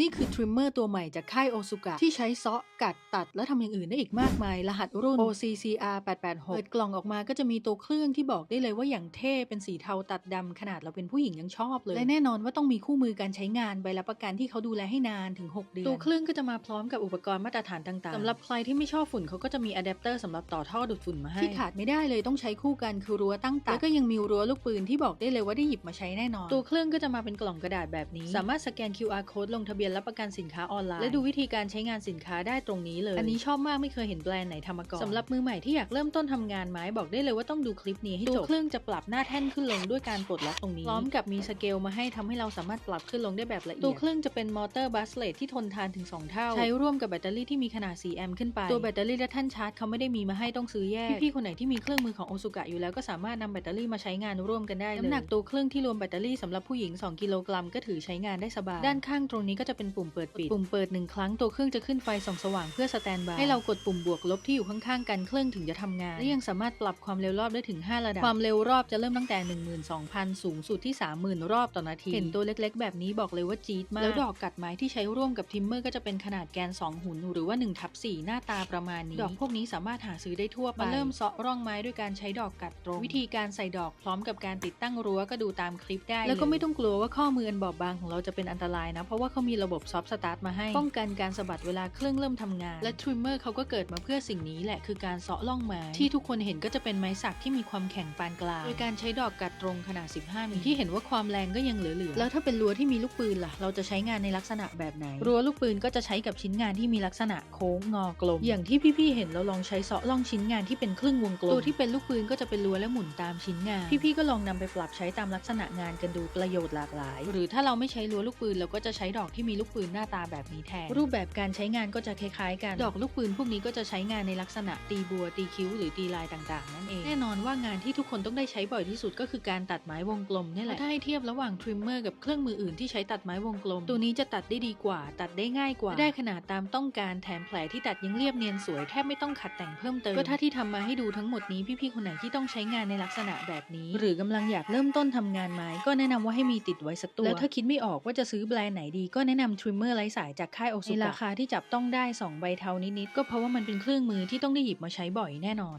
นี่คือทริมเมอร์ตัวใหม่จากค่ายโอซุกะที่ใช้เซาะกัดตัดและทำอย่างอื่นได้อีกมากมาย รหัสรุ่น OCCR 886เปิดกล่องออกมาก็จะมีตัวเครื่องที่บอกได้เลยว่าอย่างเท่เป็นสีเทาตัดดำขนาดเราเป็นผู้หญิงยังชอบเลย และแน่นอนว่าต้องมีคู่มือการใช้งานใบรับประกันที่เขาดูแลให้นานถึง 6 เดือน ตัวเครื่องก็จะมาพร้อมกับอุปกรณ์มาตรฐานต่างๆสำหรับใครที่ไม่ชอบฝุ่นเขาก็จะมีอะแดปเตอร์สำหรับต่อท่อดูดฝุ่นมาให้ที่ขาดไม่ได้เลยต้องใช้คู่กันคือรั้วตั้งตัดแล้วก็ยังมีรั้วลูกปืนที่บอกได้เลยว่าได้หยิบมาใช้แน่นอน ตัวเครื่องก็จะมาเป็นกล่องกระดาษแบบนี้ สามารถสแกน QR code ลงทะเบียนรับประกันสินค้าออนไลน์ และดูวิธีการใช้งานสินค้าได้ตรงนี้เลย อันนี้ชอบมากไม่เคยเห็นแบรนด์ไหนทำมาก่อนสำหรับมือใหม่ที่อยากเริ่มต้นทำงานไม้บอกได้เลยว่าต้องดูคลิปนี้ให้จบตัวเครื่องจะปรับหน้าแท่นขึ้นลงด้วยการปลดล็อกตรงนี้พร้อมกับมีสเกลมาให้ทำให้เราสามารถปรับขึ้นลงได้แบบละเอียดตัวเครื่องจะเป็นมอเตอร์บัสเลตที่ทนทานถึง 2 เท่า ใช้ร่วมกับแบตเตอรี่ที่มีขนาด 4 แอมป์ขึ้นไป ตัวแบตเตอรี่และแท่นชาร์จเขาไม่ได้มีมาให้ต้องซื้อแยก พี่ๆคนไหนที่มีเครื่องมือของโอซุกะอยู่แล้วก็สามารถนำแบตเตอรี่มาใช้งานร่วมกันได้เลยน้ำหนักตัวเครื่องที่รวมแบตเตอรี่สำหรับผู้หญิง 2 กิโลกรัมก็ถือใช้งานได้สบายด้านข้างตรงนี้ก็จะเป็นปุ่มเปิดปิด ปุ่มเปิดหนึ่งครั้งตัวเครื่องจะขึ้นไฟส่องสว่างเพื่อสแตนบายให้เรากดปุ่มบวกลบที่อยู่ข้างๆกันเครื่องถึงจะทำงาน และยังสามารถปรับความเร็วรอบได้ถึง 5 ระดับ ความเร็วรอบจะเริ่มตั้งแต่ 12,000 สูงสุดที่ 30,000 รอบต่อนาที เห็นตัวเล็กๆ แบบนี้บอกเลยว่าจี๊ดมาก แล้วดอกกัดไม้ที่ใช้ร่วมกับทิมเมอร์ก็จะเป็นขนาดแกน 2 หุ่นหรือว่า1ทับ4หน้าตาประมาณนี้ ดอกพวกนี้สามารถหาซื้อได้ทั่วไปมาเริ่มเซาะร่องไม้ด้วยการใช้ดอกกัดตรง วิธีการใส่ดอกพร้อมกับการติดตั้งรั้วก็ดูตามคลิปได้ แล้วก็ไม่ต้องกลัวว่าข้อมืออันบอบบางของเราจะเป็นอันตรายนะเพราะว่าเขามีระบบซอฟต์สตาร์ทมาให้ ป้องกันการสะบัดเวลาเครื่องเริ่มทำงาน และทริมเมอร์เขาก็เกิดมาเพื่อสิ่งนี้แหละคือการเซาะร่องไม้ที่ทุกคนเห็นก็จะเป็นไม้สักที่มีความแข็งปานกลางโดยการใช้ดอกกัดตรงขนาด 15 มิลที่เห็นว่าความแรงก็ยังเหลือๆแล้วถ้าเป็นรั้วที่มีลูกปืนล่ะ เราจะใช้งานในลักษณะแบบไหนรั้วลูกปืนก็จะใช้กับชิ้นงานที่มีลักษณะโค้งงอกลม อย่างที่พี่ๆเห็นเราลองใช้เซาะร่องชิ้นงานที่เป็นครึ่งวงกลมตัวที่เป็นลูกปืนก็จะเป็นรั้วและหมุนตามชิ้นงาน พี่ๆก็ลองนำไปปรับใช้ตามลักษณะงานกันดูประโยชน์หลากหลาย หรือถ้าเราไม่ใช้รั้วลูกปืนเราก็จะใช้ดอกที่มีลูกปืนหน้าตาแบบนี้แทน รูปแบบการใช้งานก็จะคล้ายๆกัน ดอกลูกปืนพวกนี้ก็จะใช้งานในลักษณะตีบัว ตีคิ้ว หรือตีลายต่างๆ นั่นเอง แน่นอนว่างานที่ทุกคนต้องได้ใช้บ่อยที่สุดก็คือการตัดไม้วงกลมนี่แหละ ถ้าให้เทียบระหว่างทริมเมอร์กับเครื่องมืออื่นที่ใช้ตัดไม้วงกลม ตัวนี้จะตัดได้ดีกว่า ตัดได้ง่ายกว่า ได้ขนาดตามต้องการ แถมแผลที่ตัดยังเรียบเนียนสวยแทบไม่ต้องขัดแต่งเพิ่มเติม ก็ถ้าที่ทำมาให้ดูทั้งหมดนี้พี่ๆคนไหนที่ต้องใช้งานในลักษณะแบบนี้ หรือกำลังอยากเริ่มต้นทำงานไม้ก็แนะนำว่าให้มีติดไว้สักตัว แล้วถ้าคิดไม่ออกว่าจะซื้อแบรนด์ไหนดีก็แนะนำทริมเมอร์ไร้สายจากค่ายโอซุกะราคาที่จับต้องได้ 2 ใบเทานิดๆ ก็เพราะว่ามันเป็นเครื่องมือที่ต้องได้หยิบมาใช้บ่อยแน่นอน